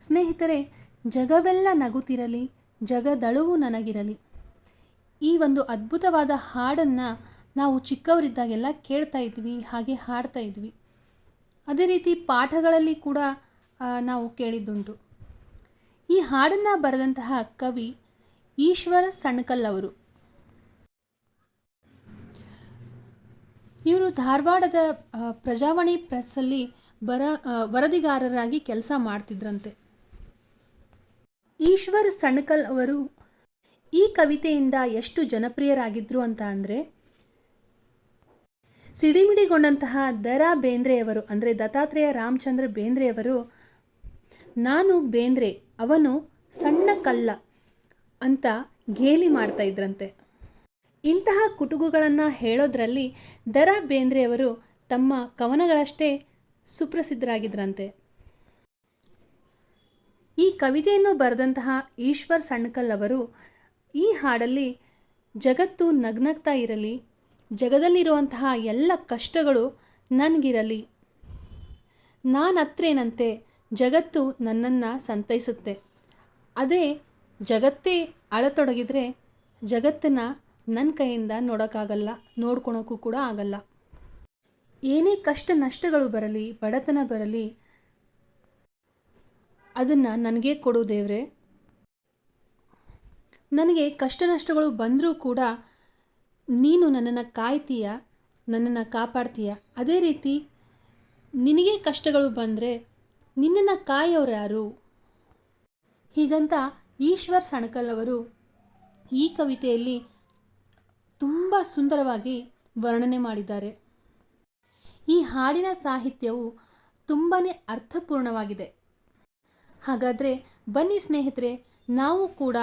ಸ್ನೇಹಿತರೆ, ಜಗವೆಲ್ಲ ನಗುತ್ತಿರಲಿ, ಜಗದಳುವು ನನಗಿರಲಿ. ಈ ಒಂದು ಅದ್ಭುತವಾದ ಹಾಡನ್ನು ನಾವು ಚಿಕ್ಕವರಿದ್ದಾಗೆಲ್ಲ ಕೇಳ್ತಾ ಇದ್ವಿ, ಹಾಗೆ ಹಾಡ್ತಾ ಇದ್ವಿ. ಅದೇ ರೀತಿ ಪಾಠಗಳಲ್ಲಿ ಕೂಡ ನಾವು ಕೇಳಿದ್ದುಂಟು. ಈ ಹಾಡನ್ನು ಬರೆದಂತಹ ಕವಿ ಈಶ್ವರ ಸಣ್ಕಲ್ ಅವರು. ಇವರು ಧಾರವಾಡದ ಪ್ರಜಾವಾಣಿ ಪ್ರೆಸ್ಸಲ್ಲಿ ಬರ ವರದಿಗಾರರಾಗಿ ಕೆಲಸ ಮಾಡ್ತಿದ್ರಂತೆ. ಈಶ್ವರ್ ಸಣಕಲ್ ಅವರು ಈ ಕವಿತೆಯಿಂದ ಎಷ್ಟು ಜನಪ್ರಿಯರಾಗಿದ್ದರು ಅಂತ ಅಂದರೆ, ಸಿಡಿಮಿಡಿಗೊಂಡಂತಹ ದರಾ ಬೇಂದ್ರೆಯವರು ಅಂದರೆ ದತ್ತಾತ್ರೇಯ ರಾಮಚಂದ್ರ ಬೇಂದ್ರೆಯವರು ನಾನು ಬೇಂದ್ರೆ, ಅವನು ಸಣ್ಣ ಕಲ್ಲ ಅಂತ ಗೇಲಿ ಮಾಡ್ತಾ ಇದ್ರಂತೆ. ಇಂತಹ ಕುಟುಕುಗಳನ್ನು ಹೇಳೋದ್ರಲ್ಲಿ ದರ ಬೇಂದ್ರೆಯವರು ತಮ್ಮ ಕವನಗಳಷ್ಟೇ ಸುಪ್ರಸಿದ್ಧರಾಗಿದ್ರಂತೆ. ಈ ಕವಿತೆಯನ್ನು ಬರೆದಂತಹ ಈಶ್ವರ್ ಸಣ್ಣಕಲ್ ಅವರು, ಈ ಹಾಡಲ್ಲಿ ಜಗತ್ತು ನಗ್ನಗ್ತಾ ಇರಲಿ, ಜಗದಲ್ಲಿರುವಂತಹ ಎಲ್ಲ ಕಷ್ಟಗಳು ನನಗಿರಲಿ. ನಾನತ್ರೇನಂತೆ ಜಗತ್ತು ನನ್ನನ್ನು ಸಂತೈಸುತ್ತೆ. ಅದೇ ಜಗತ್ತೇ ಅಳತೊಡಗಿದರೆ ಜಗತ್ತನ್ನು ನನ್ನ ಕೈಯಿಂದ ನೋಡೋಕ್ಕಾಗಲ್ಲ, ನೋಡ್ಕೊಳೋಕ್ಕೂ ಕೂಡ ಆಗಲ್ಲ. ಏನೇ ಕಷ್ಟ ನಷ್ಟಗಳು ಬರಲಿ, ಬಡತನ ಬರಲಿ, ಅದನ್ನು ನನಗೆ ಕೊಡು ದೇವ್ರೆ. ನನಗೆ ಕಷ್ಟ ನಷ್ಟಗಳು ಬಂದರೂ ಕೂಡ ನೀನು ನನ್ನನ್ನು ಕಾಯ್ತೀಯ, ನನ್ನನ್ನು ಕಾಪಾಡ್ತೀಯ? ಅದೇ ರೀತಿ ನಿನಗೆ ಕಷ್ಟಗಳು ಬಂದರೆ ನಿನ್ನನ್ನು ಕಾಯೋರು ಯಾರು? ಹೀಗಂತ ಈಶ್ವರ್ ಸಣಕಲ್ ಅವರು ಈ ಕವಿತೆಯಲ್ಲಿ ತುಂಬ ಸುಂದರವಾಗಿ ವರ್ಣನೆ ಮಾಡಿದ್ದಾರೆ. ಈ ಹಾಡಿನ ಸಾಹಿತ್ಯವು ತುಂಬಾ ಅರ್ಥಪೂರ್ಣವಾಗಿದೆ. ಹಾಗಾದರೆ ಬನ್ನಿ ಸ್ನೇಹಿತರೆ, ನಾವು ಕೂಡ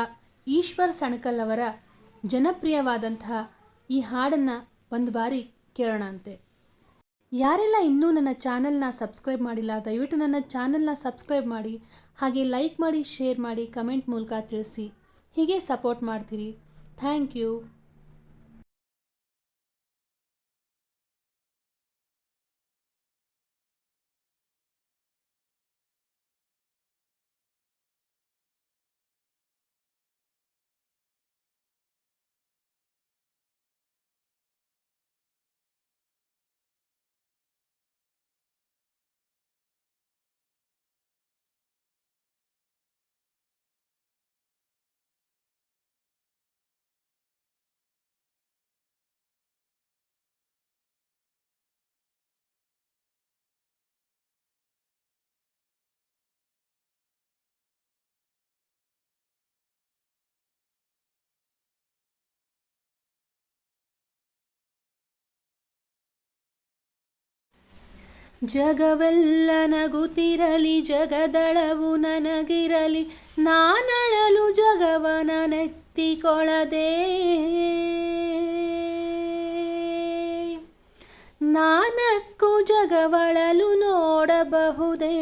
ಈಶ್ವರ್ ಸಣಕಲ್ ಅವರ ಜನಪ್ರಿಯವಾದಂತಹ ಈ ಹಾಡನ್ನು ಒಂದು ಬಾರಿ ಕೇಳೋಣ ಅಂತೆ. ಯಾರೆಲ್ಲ ಇನ್ನೂ ನನ್ನ ಚಾನಲ್ನ ಸಬ್ಸ್ಕ್ರೈಬ್ ಮಾಡಿಲ್ಲ, ದಯವಿಟ್ಟು ನನ್ನ ಚಾನಲ್ನ ಸಬ್ಸ್ಕ್ರೈಬ್ ಮಾಡಿ, ಹಾಗೆ ಲೈಕ್ ಮಾಡಿ, ಶೇರ್ ಮಾಡಿ, ಕಮೆಂಟ್ ಮೂಲಕ ತಿಳಿಸಿ, ಹೀಗೆ ಸಪೋರ್ಟ್ ಮಾಡ್ತೀರಿ. Thank you. ಜಗವೆಲ್ಲ ನಗುತ್ತಿರಲಿ, ಜಗದಳವು ನನಗಿರಲಿ, ನಾನಳಲು ಜಗವನ ನೆತ್ತಿಕೊಳದೆ ನಾನಕ್ಕೂ ಜಗವಳಲು ನೋಡಬಹುದೇ?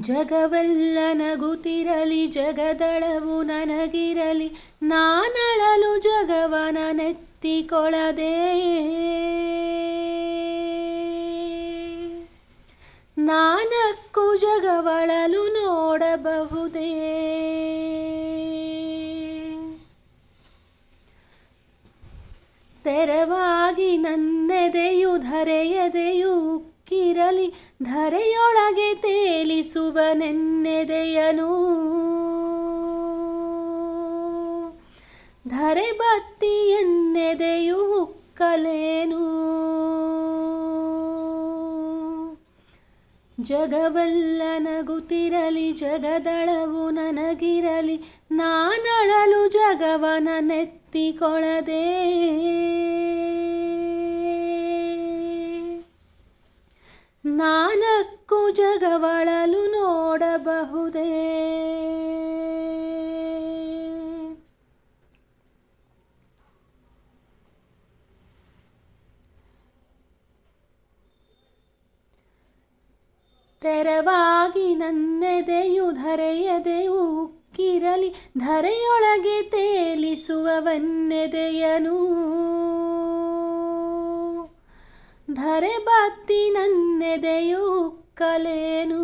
ಜಗವೆಲ್ಲ ನಗುತ್ತಿರಲಿ, ಜಗದಳವು ನನಗಿರಲಿ, ನಾನಳಲು ನೆತ್ತಿಕೊಳದೆ ನಾನಕ್ಕು ಜಗವಳಲು ನೋಡಬಹುದೇ? ತೆರವಾಗಿ ನನ್ನೆದೆಯು ಧರೆಯದೆಯು ಕಿರಲಿ ಧರೆಯೊಳಗೆ ತೇಲಿಸುವ ನೆನ್ನೆದೆಯನು ಧರೆ ಬತ್ತಿ ಉಕ್ಕಲೇನು ಜಗವೆಲ್ಲ ನಗುತ್ತಿರಲಿ ಜಗದಳವು ನನಗಿರಲಿ ನಾನಳಲು ಜಗವನ ನೆತ್ತಿಕೊಳದೆ ನಾನಕ್ಕೂ ಜಗವಳಲು ನೋಡಬಹುದೇ? ತೆರವಾಗಿ ನನ್ನೆದೆಯು ಧರೆಯದೆಯು ಉಕ್ಕಿರಲಿ ಧರೆಯೊಳಗೆ ತೇಲಿಸುವವನ್ನೆದೆಯನು ಧರೆ ಬತ್ತಿ ನನ್ನೆದೆಯು ಕಲೇನು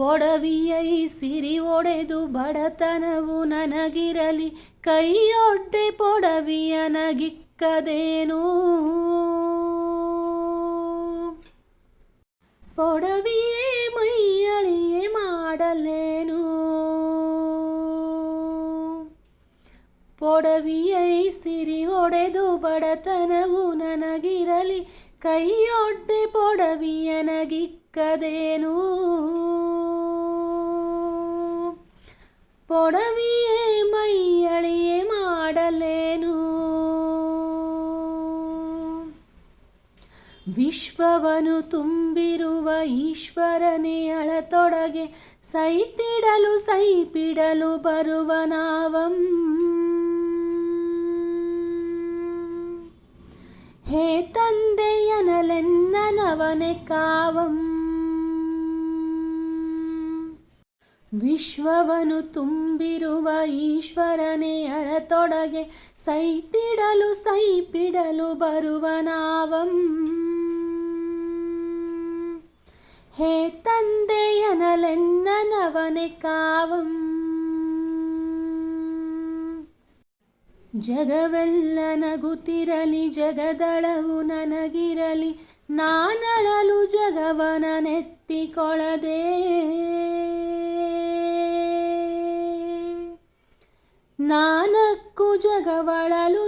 ಪೊಡವಿಯೈ ಸಿರಿ ಒಡೆದು ಬಡತನವು ನನಗಿರಲಿ, ಕೈಯೊಡ್ಡೆ ಪೊಡವಿಯ ನಗಿಕ್ಕದೇನು. ಪೊಡವಿಯೇ ಮೈಯಳಿಯೇ ಮಾಡಲೇನು ಪೊಡವಿಯೈ ಸಿರಿ ಒಡೆದು ಬಡತನವು ನನಗಿರಲಿ, ಕೈಯೊಡ್ಡೆ ಪೊಡವಿಯ ನಗಿಕ್ಕದೇನು. ಪೊಡವಿಯೇ ಮೈಯಳಿಯೇ ಮಾಡಲೇನು? ವಿಶ್ವವನು ತುಂಬಿರುವ ಈಶ್ವರನೇ ಅಳತೊಡಗೆ ಸೈತಿಡಲು ಸೈಪಿಡಲು ಬರುವ ನಾವಂ. ಹೇ ತಂದೆಯನಲೆನ್ನನವನೆ ಕಾವಂ. ವಿಶ್ವವನು ತುಂಬಿರುವ ಈಶ್ವರನೇ, ಅಳತೊಡಗೆ ಸೈತಿಡಲು ಸೈಪಿಡಲು ಬರುವ ನಾವಂ. ಹೇ ತಂದೆಯನಲೆನ್ನನವನೆ ಕಾವಂ. ಜಗವೆಲ್ಲ ನಗುತ್ತಿರಲಿ, ಜಗದಳವು ನನಗಿರಲಿ, ನಾನಳಲು ಜಗವನ ನೆತ್ತಿಕೊಳದೆ ನಾನಕ್ಕು ಜಗವಳಲು